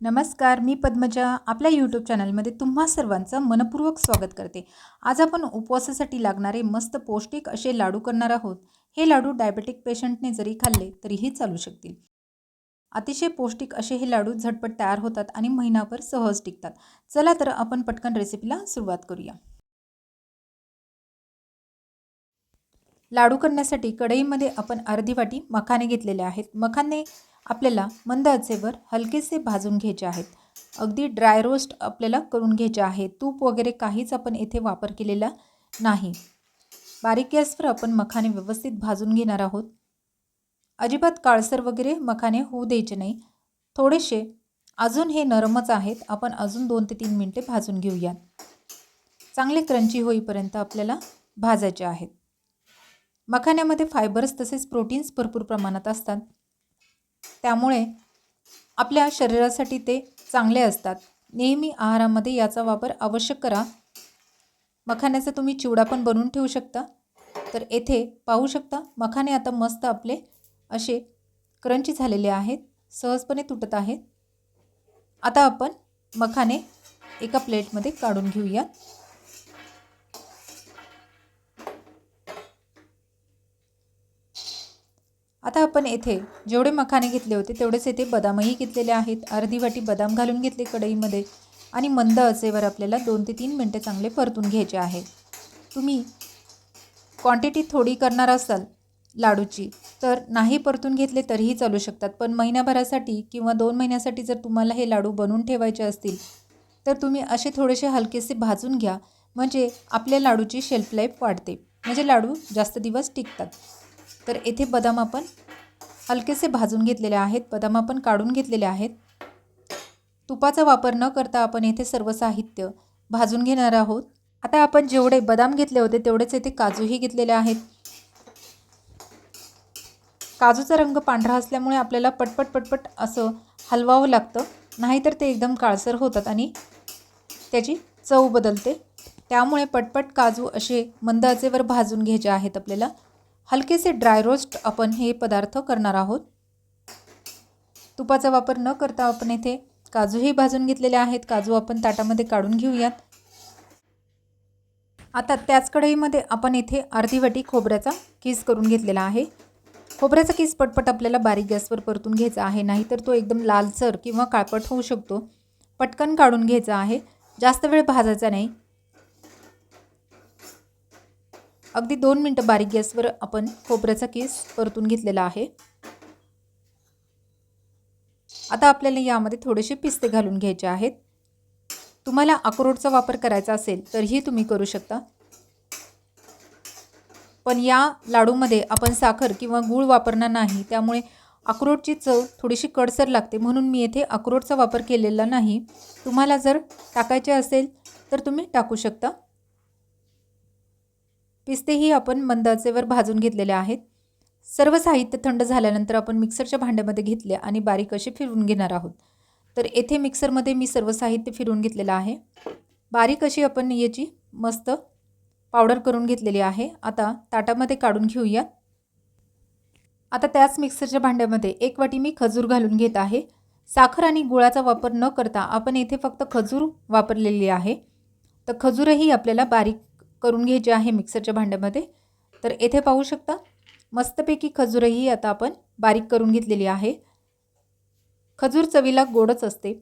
नमस्कार मी पद्मजा. आपल्या यूट्यूब चॅनलमध्ये तुम्हा सर्वांचं मनपूर्वक स्वागत करते. आज आपण उपवासासाठी लागणारे मस्त पौष्टिक असे लाडू करणार आहोत. हे लाडू डायबेटिक पेशंटने जरी खाल्ले तरीही चालू शकतील. अतिशय पौष्टिक असे हे लाडू झटपट तयार होतात आणि महिनाभर सहज टिकतात. चला तर आपण पटकन रेसिपीला सुरुवात करूया. लाडू करण्यासाठी कढईमध्ये आपण अर्धी वाटी मखाने घेतलेले आहेत. मखाने आपल्याला मंद आचेवर हलकेसे भाजून घ्यायचे आहेत. अगदी ड्राय रोस्ट आपल्याला करून घ्यायचे आहे. तूप वगैरे काहीच आपण येथे वापर केलेला नाही. बारीक गॅसवर आपण मखाने व्यवस्थित भाजून घेणार आहोत. अजिबात काळसर वगैरे मखाने होऊ द्यायचे नाही. थोडेसे अजून हे नरमच आहेत. आपण अजून दोन ते तीन मिनटे भाजून घेऊयात चांगले क्रंची होईपर्यंत आपल्याला भाजायचे आहेत. मखाण्यामध्ये फायबर्स तसेच प्रोटीन्स भरपूर प्रमाणात असतात. त्यामुळे आपल्या शरीरासाठी ते चांगले असतात. नेहमी आहारामध्ये याचा वापर आवश्यक करा. मखाण्याचा तुम्ही चिवडा पण बनवून ठेवू शकता. तर येथे पाहू शकता मखाने आता मस्त आपले असे क्रंची झालेले आहेत. सहजपणे तुटत आहेत. आता आपण मखाने एका प्लेटमध्ये काढून घेऊया आता आपण येथे जेवढे मखाने घेतले होते तेवढेच येथे बदामही घेतलेले आहेत. अर्धी वाटी बदाम घालून घेतले कढईमध्ये आणि मंद असेवर आपल्याला दोन ते तीन मिनटे चांगले परतून घ्यायचे आहे. तुम्ही क्वांटिटी थोडी करणार असाल लाडूची तर नाही परतून घेतले तरीही चालू शकतात. पण महिन्याभरासाठी किंवा दोन महिन्यासाठी जर तुम्हाला हे लाडू बनवून ठेवायचे असतील तर तुम्ही असे थोडेसे हलकेसे भाजून घ्या. म्हणजे आपल्या लाडूची शेल्फ लाईफ वाढते. म्हणजे लाडू जास्त दिवस टिकतात. तर येथे बदाम आपण हलकेसे भाजून घेतलेले आहेत. बदाम आपण काढून घेतलेले आहेत. तुपाचा वापर न करता आपण येथे सर्व साहित्य भाजून घेणार आहोत. आता आपण जेवढे बदाम घेतले होते तेवढेच येथे काजूही घेतलेले आहेत. काजूचा रंग पांढरा असल्यामुळे आपल्याला पटपट पटपट असं हलवावं लागतं. नाहीतर ते एकदम काळसर होतात आणि त्याची चव बदलते. त्यामुळे पटपट काजू असे मंद आचेवर भाजून घ्यायचे आहेत आपल्याला. हलकेसे ड्राय रोस्ट आपण हे पदार्थ करणार आहोत. तुपाचा वापर न करता आपण येथे काजूही भाजून घेतलेले आहेत. काजू आपण ताटामध्ये काढून घेऊयात. आता त्याच कढईमध्ये आपण इथे अर्धी वाटी खोबऱ्याचा किस करून घेतलेला आहे. खोबऱ्याचा किस पटपट आपल्याला बारीक गॅसवर परतून घ्यायचा आहे. नाहीतर तो एकदम लालसर किंवा काळपट होऊ शकतो. पटकन काढून घ्यायचा आहे. जास्त वेळ भाजायचा नाही. अगदी दोन मिनटं बारीक गॅसवर आपण खोबऱ्याचा केस परतून घेतलेला आहे. आता आपल्याला यामध्ये थोडेसे पिस्ते घालून घ्यायचे आहेत. तुम्हाला अक्रोडचा वापर करायचा असेल तरीही तुम्ही करू शकता. पण या लाडूमध्ये आपण साखर किंवा गूळ वापरणार नाही त्यामुळे अक्रोडची चव थोडीशी कडसर लागते. म्हणून मी येथे अक्रोडचा वापर केलेला नाही. तुम्हाला जर टाकायचे असेल तर तुम्ही टाकू शकता. पिस्तेही आपण मंदाचेवर भाजून घेतलेले आहेत. सर्व साहित्य थंड झाल्यानंतर आपण मिक्सरच्या भांड्यामध्ये घेतले आणि बारीक असे फिरवून घेणार आहोत. तर येथे मिक्सरमध्ये मी सर्व साहित्य फिरवून घेतलेलं आहे. बारीक अशी आपण याची मस्त पावडर करून घेतलेली आहे. आता ताटामध्ये काढून घेऊया आता त्याच मिक्सरच्या भांड्यामध्ये एक वाटी मी खजूर घालून घेत आहे. साखर आणि गुळाचा वापर न करता आपण येथे फक्त खजूर वापरलेली आहे. तर खजूरही आपल्याला बारीक करून घ्यायची आहे मिक्सरच्या भांड्यामध्ये. तर येथे पाहू शकता मस्तपैकी खजूरही आता आपण बारीक करून घेतलेली आहे. खजूर चवीला गोडच असते.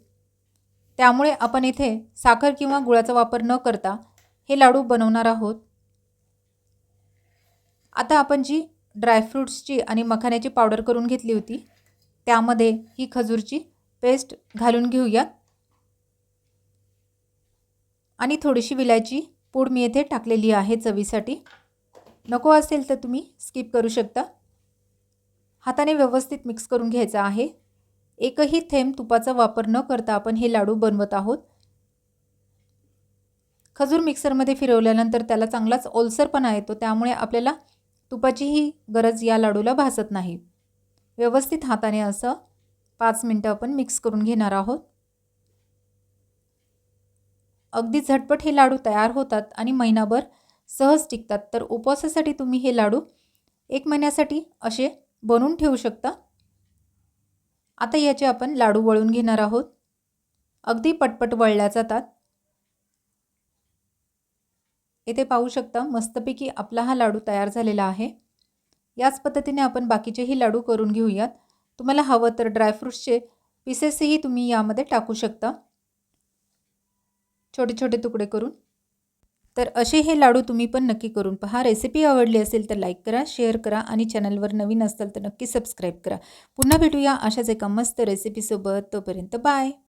त्यामुळे आपण इथे साखर किंवा गुळाचा वापर न करता हे लाडू बनवणार आहोत. आता आपण जी ड्रायफ्रूट्सची आणि मखाण्याची पावडर करून घेतली होती त्यामध्ये ही खजूरची पेस्ट घालून घेऊयात आणि थोडीशी विलायची पूड मी येथे टाकलेली आहे चवीसाठी. नको असेल तर तुम्ही स्किप करू शकता. हाताने व्यवस्थित मिक्स करून घ्यायचा आहे. एकही थेंब तुपाचा वापर न करता आपण हे लाडू बनवत आहोत. खजूर मिक्सरमध्ये फिरवल्यानंतर त्याला चांगलाच ओलसरपणा येतो त्यामुळे आपल्याला तुपाचीही गरज या लाडूला भासत नाही. व्यवस्थित हाताने असं पाच मिनटं आपण मिक्स करून घेणार आहोत. अगदी झटपट हे लाडू तयार होतात आणि महिनाभर सहज टिकतात. तर उपवासासाठी तुम्ही हे लाडू एक महिन्यासाठी असे बनवून ठेवू शकता. आता याचे आपण लाडू वळून घेणार आहोत. अगदी पटपट वळल्या जातात. येथे पाहू शकता मस्तपैकी आपला हा लाडू तयार झालेला आहे. याच पद्धतीने आपण बाकीचेही लाडू करून घेऊयात. तुम्हाला हवं तर ड्रायफ्रूट्सचे पीसेसही तुम्ही यामध्ये टाकू शकता. छोटे छोटे तुकडे करून. तर असे हे लाडू तुम्ही पण नक्की करून पहा. रेसिपी आवडली असेल तर लाईक करा शेअर करा आणि चॅनलवर नवीन असाल तर नक्की सबस्क्राईब करा. पुन्हा भेटूया अशाच एका मस्त रेसिपीसोबत. तोपर्यंत बाय!